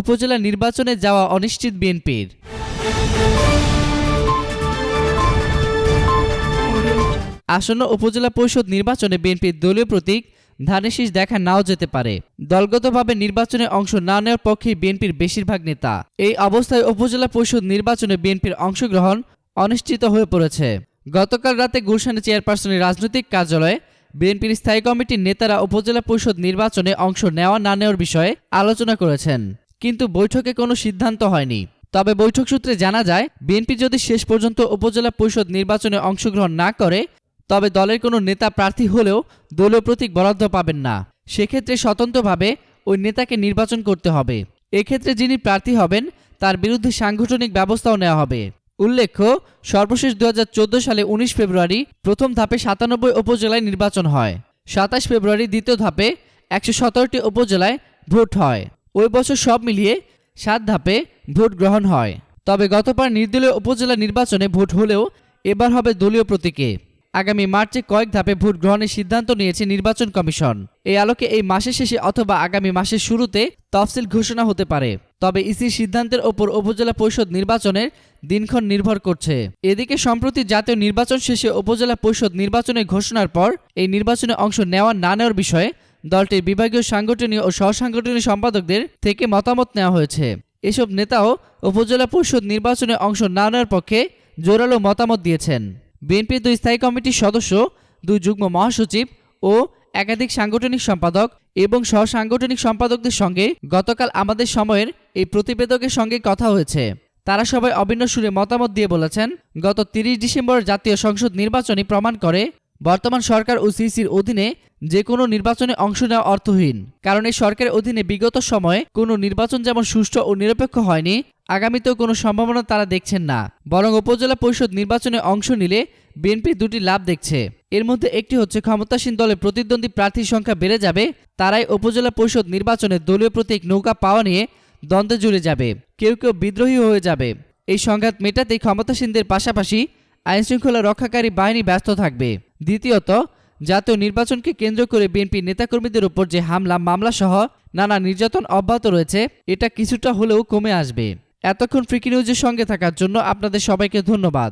উপজেলা নির্বাচনে যাওয়া অনিশ্চিত বিএনপির। আসন্ন উপজেলা পরিষদ নির্বাচনে বিএনপির দলীয় প্রতীক ধানের শীষ দেখা নাও যেতে পারে। দলগতভাবে নির্বাচনে অংশ না নেওয়ার পক্ষে বিএনপির বেশিরভাগ নেতা। এই অবস্থায় উপজেলা পরিষদ নির্বাচনে বিএনপির অংশগ্রহণ অনিশ্চিত হয়ে পড়েছে। গতকাল রাতে গুলশানে চেয়ারপারসনের রাজনৈতিক কার্যালয়ে বিএনপির স্থায়ী কমিটির নেতারা উপজেলা পরিষদ নির্বাচনে অংশ নেওয়া না নেওয়ার বিষয়ে আলোচনা করেছেন। কিন্তু বৈঠকে কোনো সিদ্ধান্ত হয়নি। তবে বৈঠক সূত্রে জানা যায়, বিএনপি যদি শেষ পর্যন্ত উপজেলা পরিষদ নির্বাচনে অংশগ্রহণ না করে, তবে দলের কোনো নেতা প্রার্থী হলেও দলীয় প্রতীক বরাদ্দ পাবেন না। সেক্ষেত্রে স্বতন্ত্রভাবে ওই নেতাকে নির্বাচন করতে হবে। এক্ষেত্রে যিনি প্রার্থী হবেন, তার বিরুদ্ধে সাংগঠনিক ব্যবস্থাও নেওয়া হবে। উল্লেখ্য, সর্বশেষ দু হাজার চোদ্দ সালে উনিশ ফেব্রুয়ারি প্রথম ধাপে সাতানব্বই উপজেলায় নির্বাচন হয়। সাতাশ ফেব্রুয়ারি দ্বিতীয় ধাপে একশো সতেরোটি উপজেলায় ভোট হয়। ওই বছর সব মিলিয়ে সাত ধাপে ভোট গ্রহণ হয়। তবে গতবার নির্দলীয় উপজেলা নির্বাচনে ভোট হলেও এবার হবে দলীয় প্রতীকে। আগামী মার্চে কয়েক ধাপে ভোট গ্রহণের সিদ্ধান্ত নিয়েছে নির্বাচন কমিশন। এই আলোকে এই মাসের শেষে অথবা আগামী মাসের শুরুতে তফসিল ঘোষণা হতে পারে। তবে ইসির সিদ্ধান্তের ওপর উপজেলা পরিষদ নির্বাচনের দিনক্ষণ নির্ভর করছে। এদিকে সম্প্রতি জাতীয় নির্বাচন শেষে উপজেলা পরিষদ নির্বাচনের ঘোষণার পর এই নির্বাচনে অংশ নেওয়া না নেওয়ার বিষয়ে দলটির বিভাগীয় সাংগঠনিক ও সহসাংগঠনিক সম্পাদকদের থেকে মতামত নেওয়া হয়েছে। এসব নেতাও উপজেলা পরিষদ নির্বাচনে অংশ না নেওয়ার পক্ষে জোরালো মতামত দিয়েছেন। বিএনপির দুই স্থায়ী কমিটির সদস্য, দুই যুগ্ম মহাসচিব ও একাধিক সাংগঠনিক সম্পাদক এবং সহসাংগঠনিক সম্পাদকদের সঙ্গে গতকাল আমাদের সময়ের এই প্রতিবেদকের সঙ্গে কথা হয়েছে। তারা সবাই অভিন্ন সুরে মতামত দিয়ে বলেছেন, গত তিরিশ ডিসেম্বর জাতীয় সংসদ নির্বাচনই প্রমাণ করে বর্তমান সরকার ও সিসির অধীনে যে কোনো নির্বাচনে অংশ নেওয়া অর্থহীন। কারণ এই সরকারের অধীনে বিগত সময়ে কোনো নির্বাচন যেমন সুষ্ঠু ও নিরপেক্ষ হয়নি, আগামীতেও কোনো সম্ভাবনা তারা দেখছেন না। বরং উপজেলা পরিষদ নির্বাচনে অংশ নিলে বিএনপি দুটি লাভ দেখছে। এর মধ্যে একটি হচ্ছে ক্ষমতাসীন দলের প্রতিদ্বন্দ্বী প্রার্থীর সংখ্যা বেড়ে যাবে, তারাই উপজেলা পরিষদ নির্বাচনে দলীয় প্রতীক নৌকা পাওয়া নিয়ে দ্বন্দ্বে জুড়ে যাবে। কেউ কেউ বিদ্রোহী হয়ে যাবে। এই সংঘাত মেটাতেই ক্ষমতাসীনদের পাশাপাশি আইনশৃঙ্খলা রক্ষাকারী বাহিনী ব্যস্ত থাকবে। দ্বিতীয়ত, জাতীয় নির্বাচনকে কেন্দ্র করে বিএনপি নেতাকর্মীদের উপর যে হামলা মামলা সহ নানা নির্যাতন অব্যাহত রয়েছে, এটা কিছুটা হলেও কমে আসবে। এতক্ষণ ফ্রিকি নিউজের সঙ্গে থাকার জন্য আপনাদের সবাইকে ধন্যবাদ।